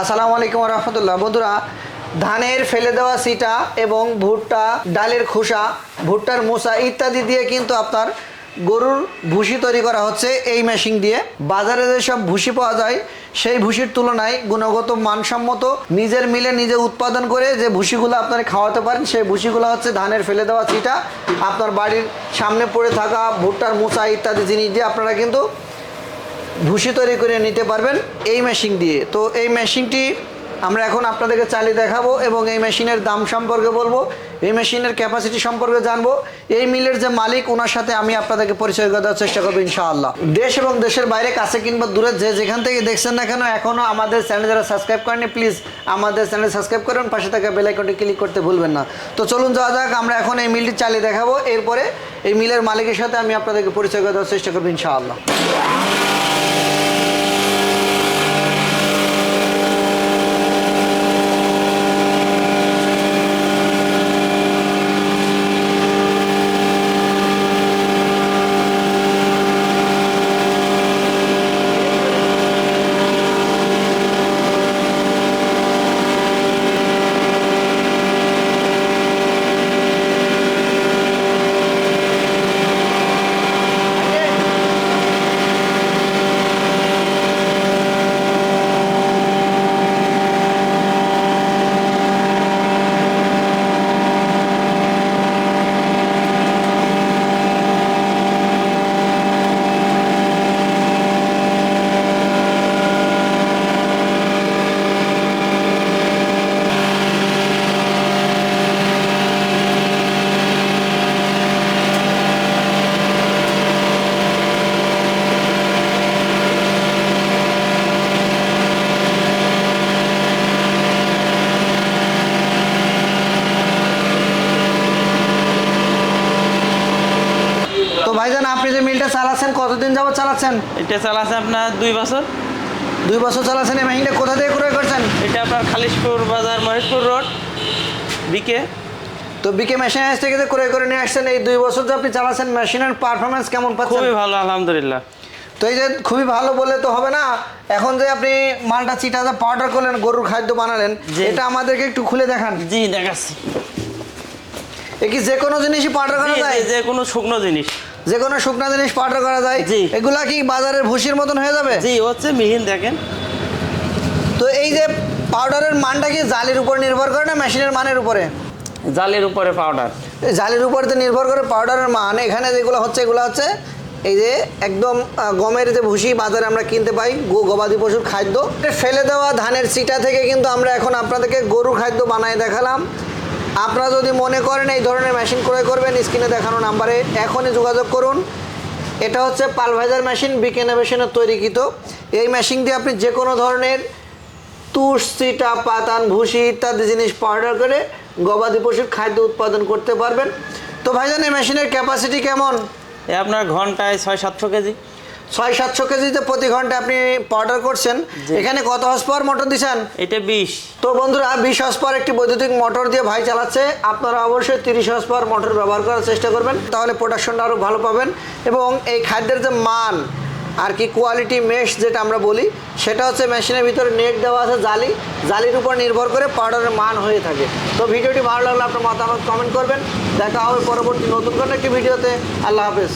আসসালামু আলাইকুম রহমতুল্লাহ। বন্ধুরা, ধানের ফেলে দেওয়া সিটা এবং ভুট্টা, ডালের খোসা, ভুট্টার মোসা ইত্যাদি দিয়ে কিন্তু আপনার গরুর ভুসি তৈরি করা হচ্ছে এই মেশিন দিয়ে। বাজারে যেসব ভুসি পাওয়া যায়, সেই ভুসির তুলনায় গুণগত মানসম্মত, নিজের মিলে নিজে উৎপাদন করে যে ভুসিগুলো আপনারা খাওয়াতে পারেন, সেই ভুসিগুলো হচ্ছে ধানের ফেলে দেওয়া চিটা আপনার বাড়ির সামনে পড়ে থাকা ভুট্টার মোচা ইত্যাদি জিনিস দিয়ে আপনারা কিন্তু ভুসি তৈরি করে নিতে পারবেন এই মেশিন দিয়ে। তো এই মেশিনটি আমরা এখন আপনাদেরকে চালিয়ে দেখাবো এবং এই মেশিনের দাম সম্পর্কে বলব, এই মেশিনের ক্যাপাসিটি সম্পর্কে জানব। এই মিলের যে মালিক ওনার সাথে আমি আপনাদেরকে পরিচয় করে দেওয়ার চেষ্টা করব ইনশাআল্লাহ। দেশ এবং দেশের বাইরে, কাছে কিংবা দূরে, যে যেখান থেকে দেখছেন না কেন এখনও আমাদের চ্যানেল যারা সাবস্ক্রাইব করেনি প্লিজ আমাদের চ্যানেল সাবস্ক্রাইব করুন, পাশে থাকা বেল আইকনটি ক্লিক করতে ভুলবেন না। তো চলুন যাওয়া যাক, আমরা এখন এই মিলটি চালিয়ে দেখাবো। এরপরে এই মিলের মালিকের সাথে আমি আপনাদেরকে পরিচয় করে দেওয়ার চেষ্টা করব ইনশাআল্লাহ তো ভাইজান আপনি যে মিলটা চালাচ্ছেন কতদিন যাবত চালাচ্ছেন? এটা চালাচ্ছে আপনার দুই বছর। দুই বছর চালাচ্ছেন এই মেশিনটা কোথা থেকে ক্রয় করছেন? এটা আপনার খালিশপুর বাজার মহেশপুর রোড বিকে তো বিকে মেশিন হাউস থেকে যে ক্রয় করে নিয়ে আসছেন এই দুই বছর যে আপনি চালাচ্ছেন মেশিনের পারফরমেন্স কেমন পাচ্ছেন? খুবই ভালো আলহামদুলিল্লাহ। তো এই যে খুবই ভালো বলে তো হবে না এখন যে আপনি মালটা চিটা যে পাউডার করলেন গরুর খাদ্য বানালেন। এটা আমাদেরকে একটু খুলে দেখান। জি দেখাচ্ছি। এ কি যে কোনো জিনিসই পাউডার করা যায়? যে কোনো শুকনো জিনিস। যে কোনো শুকনা জিনিস পাউডার করা যায়। এগুলা কি বাজারের ভুসির মতন হয়ে যাবে? জি হচ্ছে মিহিন দেখেন। তো এই যে পাউডারের মানটা কি জালের উপর নির্ভর করে না মেশিনের মানের উপরে? জালের উপরে পাউডার এই জালির উপর নির্ভর করে পাউডারের মান এখানে যেগুলো হচ্ছে এগুলো হচ্ছে এই যে একদম গমের যে ভুসি বাজারে আমরা কিনতে পাই গো গবাদি পশুর খাদ্য। ফেলে দেওয়া ধানের চিটা থেকে কিন্তু আমরা এখন আপনাদেরকে গরুর খাদ্য বানায় দেখালাম। আপনারা যদি মনে করেন এই ধরনের মেশিন ক্রয় করবেন, স্ক্রিনে দেখানো নাম্বারে এখনই যোগাযোগ করুন। এটা হচ্ছে পালভাইজার মেশিন বিকেনেভেশনের তৈরিকৃত। এই মেশিন দিয়ে আপনি যে কোনো ধরনের তুষ চিটা পাতান, ভুসি ইত্যাদি জিনিস পাউডার করে গবাদি পশুর খাদ্য উৎপাদন করতে পারবেন। তো ভাইজান, এই মেশিনের ক্যাপাসিটি কেমন? এ আপনার ঘন্টায় ছয় সাতশো কেজি। ছয় সাতশো কেজিতে প্রতি ঘণ্টা আপনি পাউডার করছেন। এখানে কত হস পাওয়ার মোটর দিচ্ছেন এটা বিশ। তো বন্ধুরা বিশ হস পাওয়ার একটি বৈদ্যুতিক মোটর দিয়ে ভাই চালাচ্ছে। আপনারা অবশ্যই তিরিশ হস পাওয়ার মোটর ব্যবহার করার চেষ্টা করবেন। তাহলে প্রোডাকশনটা আরও ভালো পাবেন। এবং এই খাদ্যের যে মান আর কি কোয়ালিটি মেশ যেটা আমরা বলি সেটা হচ্ছে মেশিনের ভিতরে নেট দেওয়া আছে জালি। জালির উপর নির্ভর করে পাউডারের মান হয়ে থাকে। তো ভিডিওটি ভালো লাগলে আপনার মতামত কমেন্ট করবেন। দেখা হবে পরবর্তী নতুন কোনো একটি ভিডিওতে। আল্লাহ হাফেজ।